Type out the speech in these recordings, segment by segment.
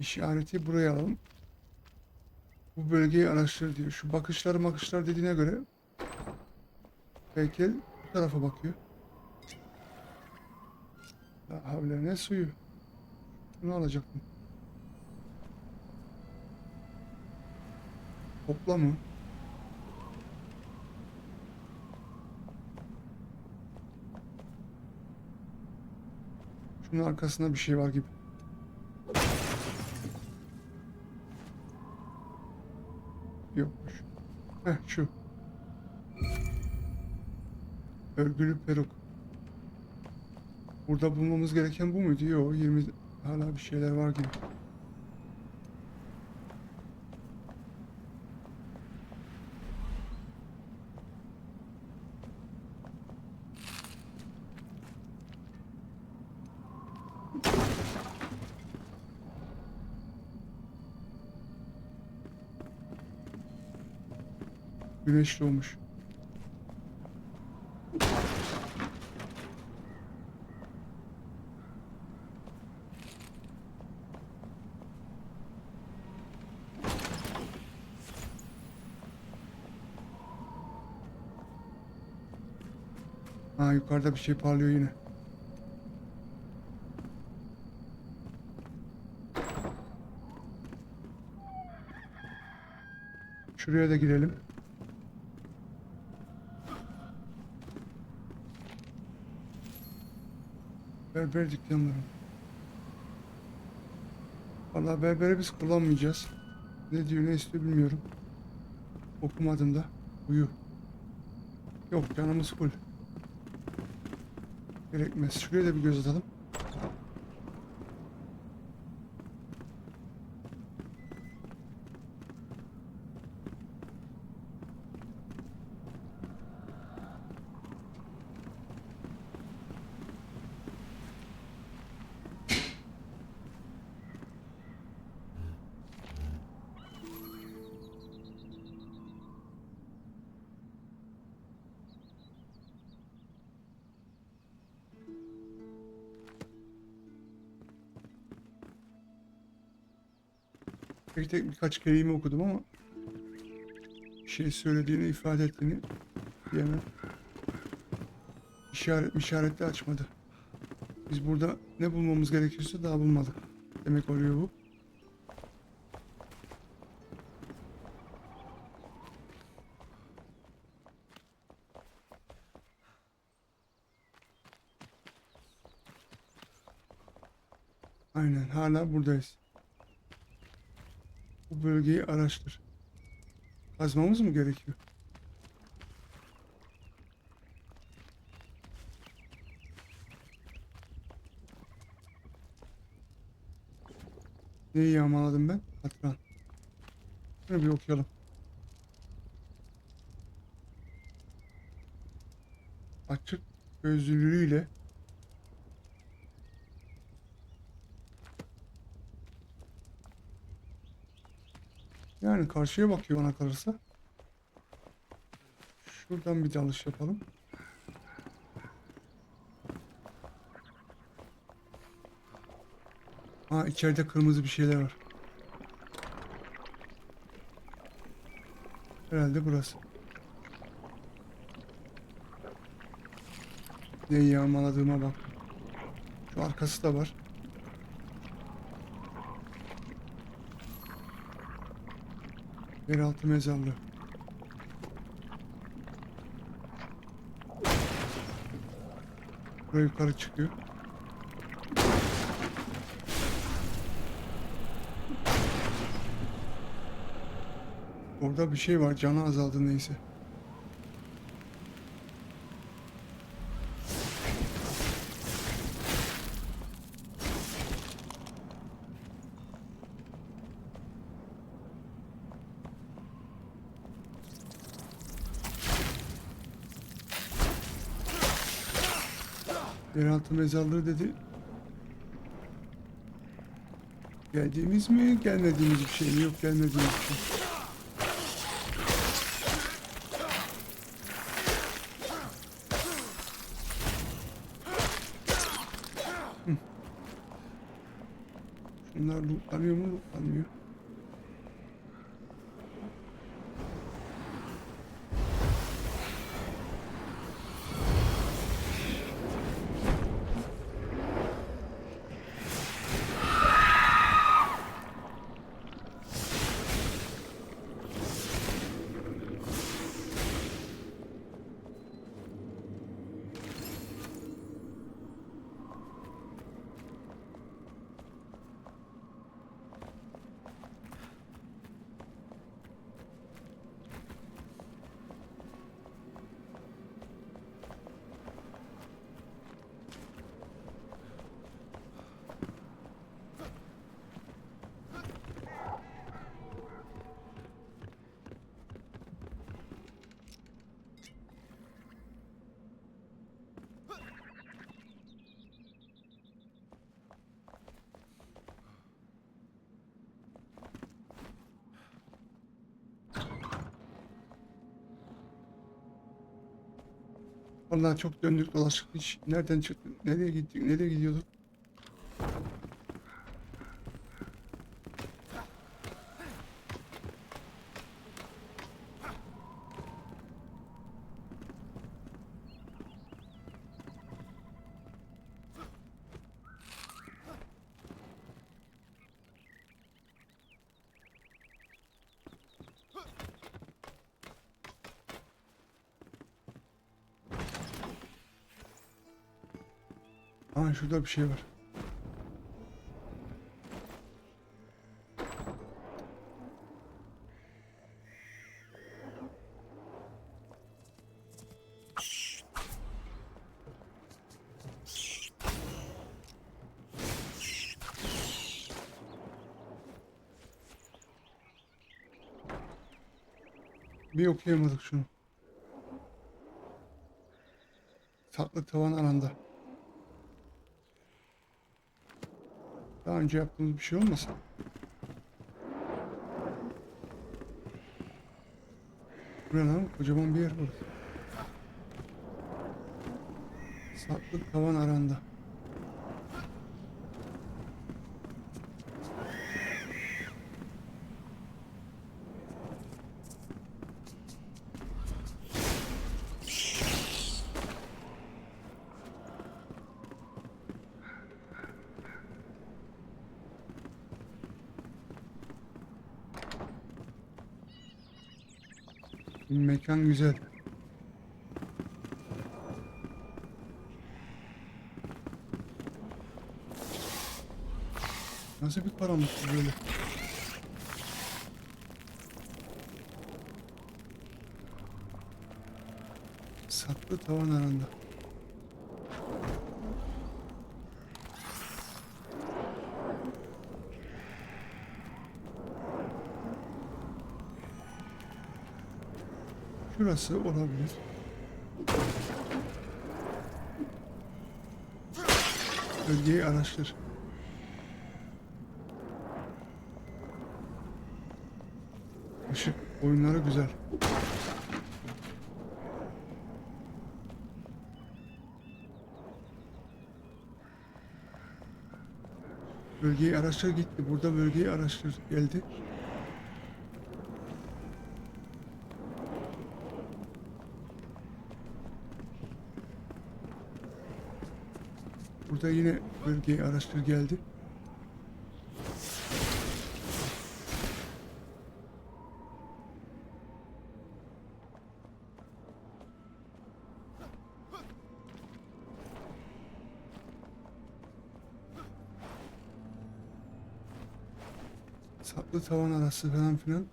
İşareti buraya alalım. Bu bölgeyi araştır diyor. Şu bakışlar makışlar dediğine göre belki bu tarafa bakıyor. Havle ne suyu? Bunu alacaktım. Topla mı? Şunun arkasında bir şey var gibi. Heh şu. Örgülü peruk. Burada bulmamız gereken bu muydu? Yok 20 hala bir şeyler var gibi. Güneş doğmuş. Ha yukarıda bir şey parlıyor yine. Şuraya da girelim. Berber dükkanları. Valla berberi biz kullanmayacağız. Ne diyor ne istiyor bilmiyorum. Okumadım da. Uyu. Yok canımız full. Gerekmez. Şuraya da bir göz atalım. Tek tek birkaç kelime okudum ama bir şey söylediğini, ifade ettiğini diyemem. İşaret işaretli açmadı. Biz burada ne bulmamız gerekiyorsa daha bulmadık. Demek oluyor bu. Aynen hala buradayız. Bu bölgeyi araştır. Kazmamız mı gerekiyor? Neyi yağmaladım ben? Katran. Şunu bir okuyalım. Açık gözlülüğüyle Yani karşıya bakıyor bana kalırsa. Şuradan bir dalış yapalım. Ha içeride kırmızı bir şeyler var. Herhalde burası. Neyi yağmaladığıma bak. Şu arkası da var. Yeraltı mezarlığı. Buraya yukarı çıkıyor. Orada bir şey var. Canı azaldı neyse. Yeraltı mezarlığı dedi. Geldiğimiz mi, gelmediğimiz bir şey mi? Yok gelmediğimiz bir şey. Bunlar lootlanıyor mu? Lootlanmıyor. Vallahi çok döndük dolaştık hiç. Nereden çıktık? Nereye gittik? Nereye gidiyorduk? Aa şurada bir şey var. Bir okuyamadık şunu. Tatlı tavan aranda. Daha önce yaptığımız bir şey olmasın? Buraya lan kocaman bir yer burası. Saklı tavan aranda. Mekan güzel. Nasıl bir karanlık böyle? Saklı tavan aranda. Şurası olabilir. Bölgeyi araştır. Işık oyunları güzel. Bölgeyi araştır gitti. Burada bölgeyi araştır geldi. Burada yine bölgeyi araştır geldi. Saplı tavan arası falan filan.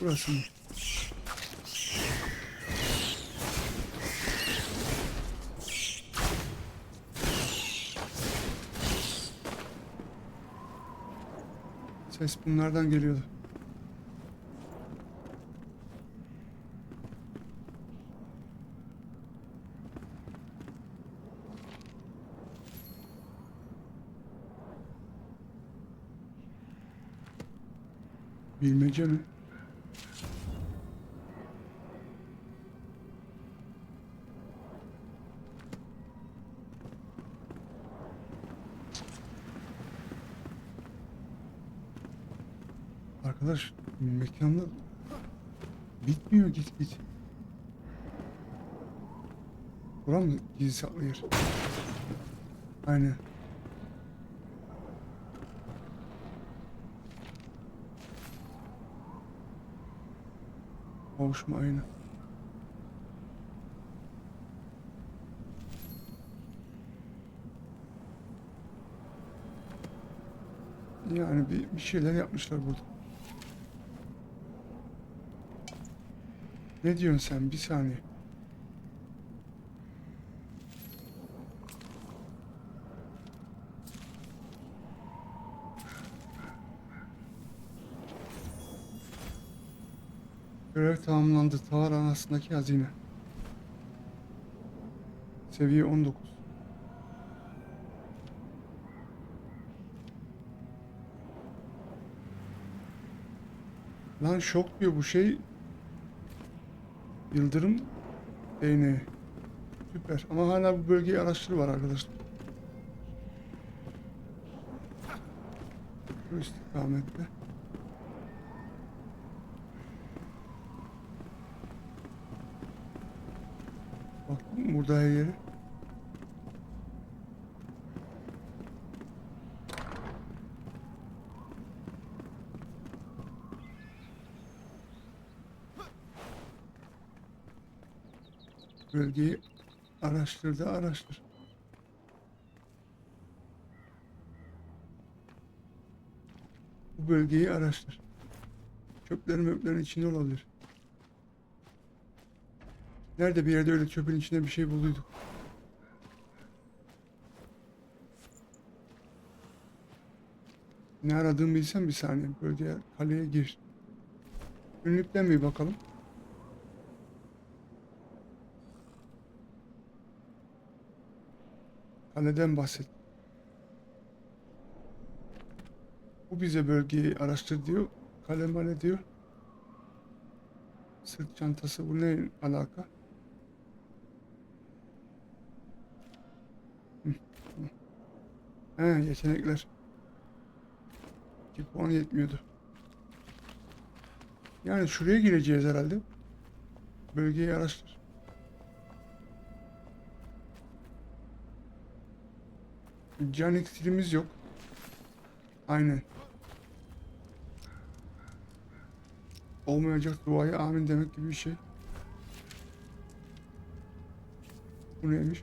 Burası mı? Ses bunlardan geliyordu. Bilmece mi? Arkadaş mekanlar bitmiyor git git. Buram mı gizli saklı yer? Aynen. Kavuşma aynen. Yani bir, bir şeyler yapmışlar burada. Ne diyorsun sen? Bir saniye. Görev tamamlandı. Tağır anasındaki hazine. Seviye 19. Lan şok diyor bu şey. Yıldırım değneği. Süper. Ama hala bu bölgeyi araştırı var arkadaşlar. Bu istikamette. Baktım burada her yeri. Bölgeyi araştır da araştır. Bu bölgeyi araştır. Çöplerin möplerin içinde olabilir. Nerede bir yerde öyle çöpün içinde bir şey bulduyduk. Ne aradığımı bilsem bir saniye. Bölgeye, kaleye gir. Günlükten bir bakalım. Kaleden bahset. Bu bize bölgeyi araştır diyor. Kale male diyor. Sırt çantası bu ne alaka? He yetenekler. 2 puan yetmiyordu. Yani şuraya gireceğiz herhalde. Bölgeyi araştır. Can iksirimiz yok. Aynen. Olmayacak duaya amin demek gibi bir şey. Bu neymiş?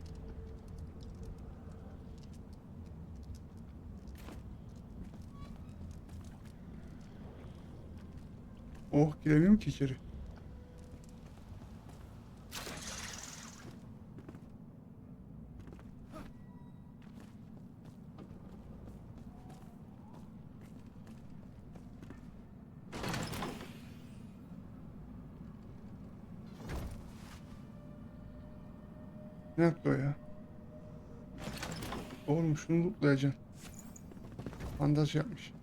Oh giremiyorum ki içeri. Ne yaptı o ya? Oğlum şunu lootlayacaksın. Bandaj yapmış.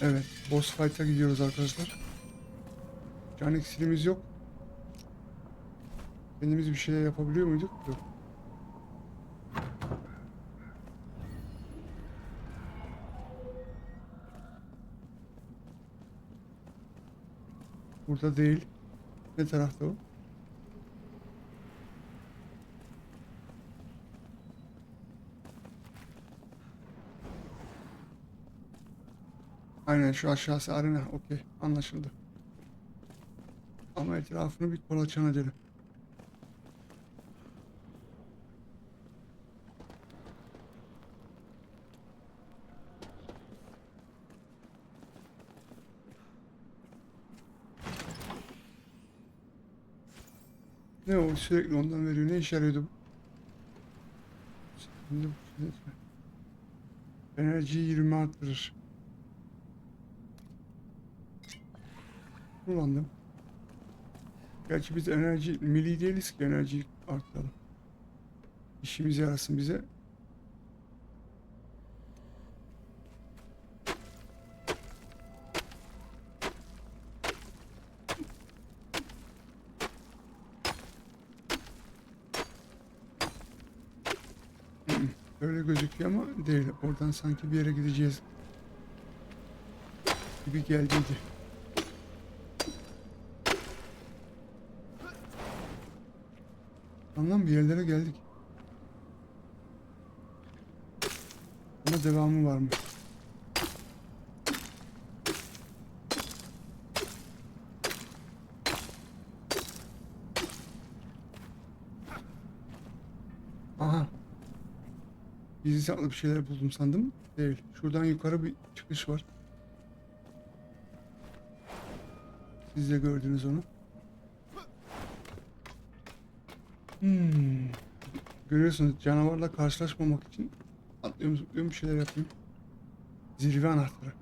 Evet, boss fight'a gidiyoruz arkadaşlar. Can iksirimiz yok. Kendimiz bir şeyler yapabiliyor muyduk? Yok. Burada değil. Ne tarafta o? Aynen şu aşağısı arena. Okey. Anlaşıldı. Ama etrafını bir kolaçan edelim. Ne o sürekli ondan veriyor. Ne işe yarıyordu şey- Enerjiyi 20 arttırır. Kullandım. Gerçi biz enerji milli değiliz ki enerjiyi arttıralım. İşimize yarasın bize. Öyle gözüküyor ama değil. Oradan sanki bir yere gideceğiz gibi geldiydi. Anlam bir yerlere geldik. Ama devamı var mı? Aha. Gizli saklı bir şeyler buldum sandım. Değil. Şuradan yukarı bir çıkış var. Siz de gördünüz onu. Hmm. Görüyorsunuz canavarla karşılaşmamak için atlıyorum bir şeyler yapıyorum. Zirve anahtarı.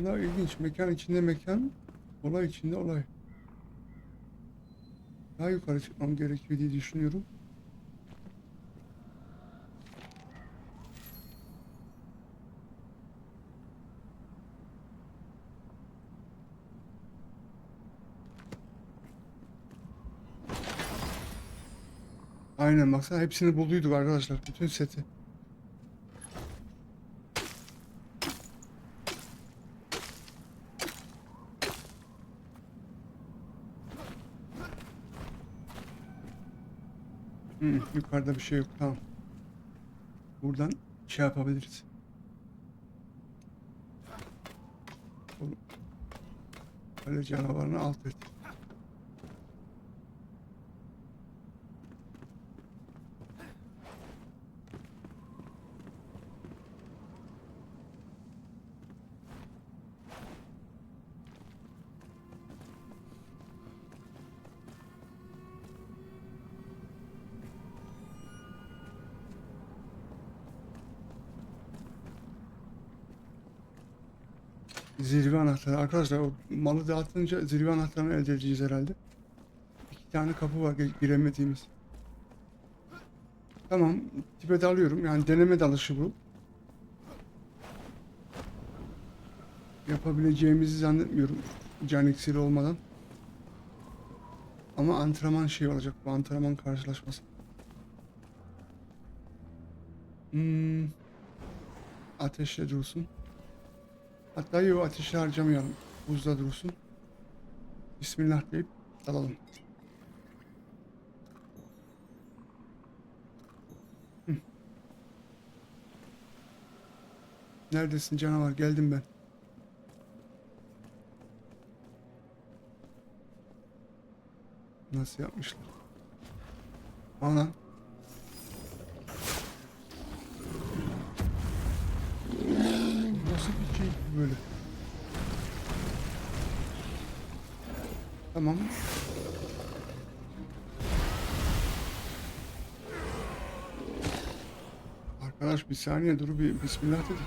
Vallahi ilginç. Mekan içinde mekan, olay içinde olay. Daha yukarı çıkmam gerekiyor diye düşünüyorum. Aynen baksana hepsini bulduyduk arkadaşlar. Bütün seti. Hı, yukarıda bir şey yok. Tamam. Buradan şey yapabiliriz. Böyle canavarını alt et. Zirve anahtarı. Arkadaşlar o malı dağıtınca zirve anahtarını elde edeceğiz herhalde. İki tane kapı var giremediğimiz. Tamam. Tipe dalıyorum. Yani deneme dalışı bu. Yapabileceğimizi zannetmiyorum. Can iksiri olmadan. Ama antrenman şey olacak. Bu antrenman karşılaşması. Hmm. Ateşle dursun. Hatta yok ateşi harcamayalım. Buzda dursun. Bismillah deyip dalalım. Neredesin canavar? Geldim ben. Nasıl yapmışlar? Ana. Bir? Tamam. Arkadaş bir saniye dur bir bismillah dedi.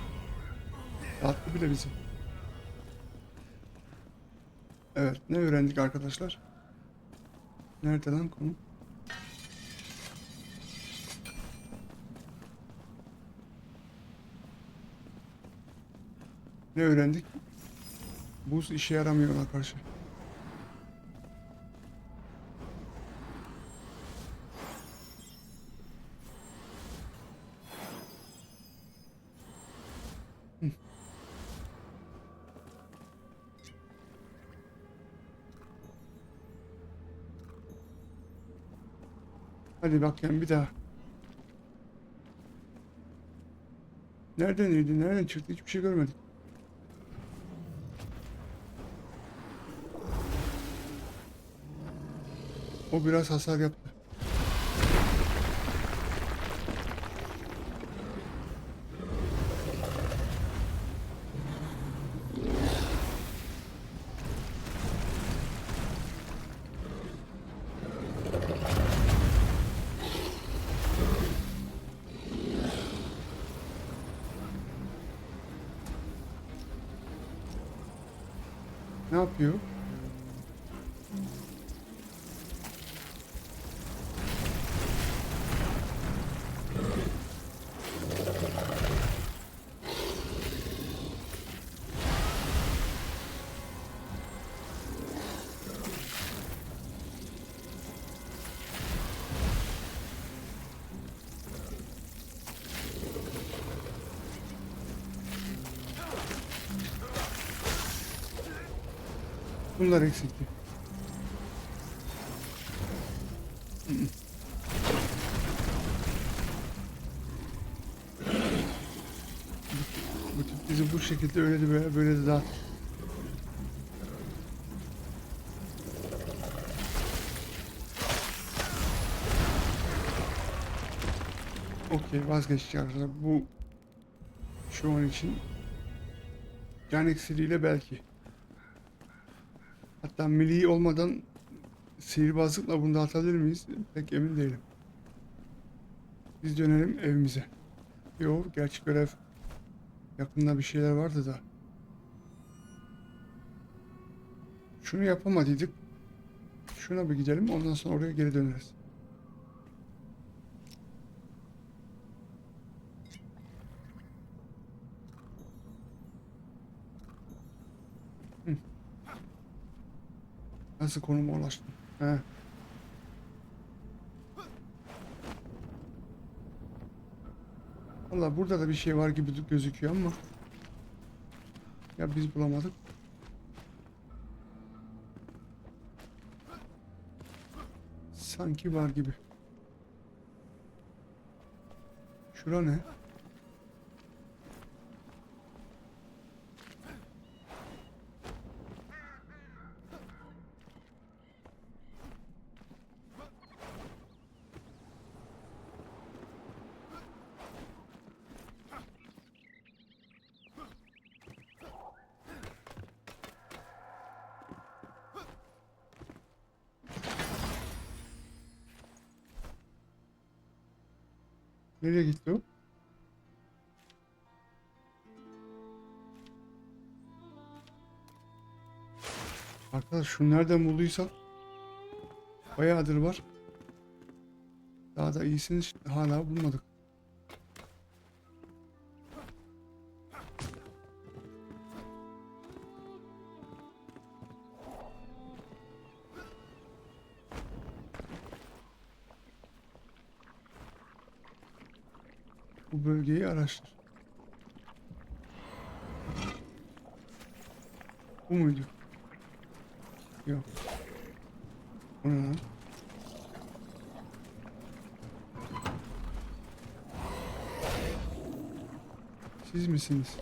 Dağıttı bile bizi. Evet ne öğrendik arkadaşlar? Nerede lan konu? Ne öğrendik? Buz işe yaramıyor. Hı. Hadi bakayım bir daha. Nereden indi? Nereden çıktı? Hiçbir şey görmedik. O biraz hasar yaptı. Ne yapıyor? Bunlar eksikti. Bizi bu şekilde öyle de böyle, böyle de dağıt. Okey vazgeçeceğiz. Bu şu an için can iksiriyle belki. Hatta milli olmadan sihirbazlıkla bunu da atabilir miyiz? Pek emin değilim. Biz dönelim evimize. Yok, gerçi görev yakında bir şeyler vardı da. Şunu yapamadıydık. Şuna bir gidelim ondan sonra oraya geri döneriz. Hı. Nasıl konuma ulaştım? He. Valla burada da bir şey var gibi gözüküyor ama ya biz bulamadık. Sanki var gibi. Şura ne? Nereye gitti o? Arkadaş şu nereden bulduysak bayağıdır var. Daha da iyisini hala bulmadık. Bu bölgeyi araştır. Bu muydu? Yok. Bu ne lan? Siz misiniz?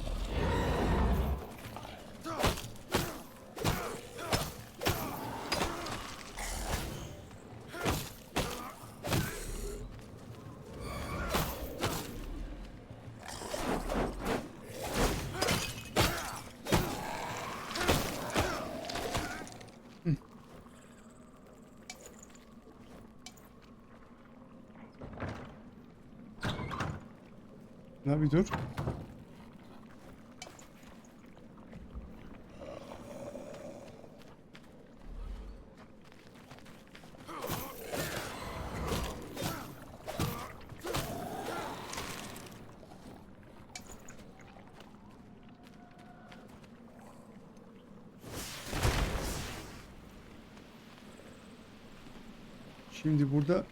La bir dur. Şimdi burada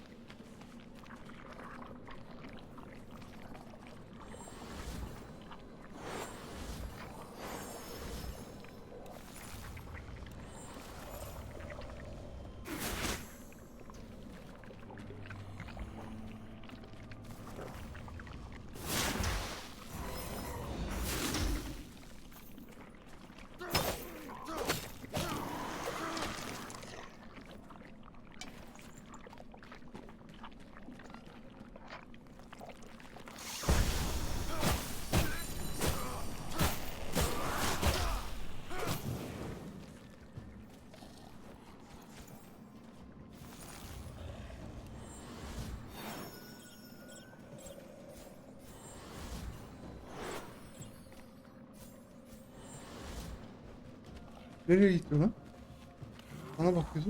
Nereye gitti lan? Bana bakıyordu.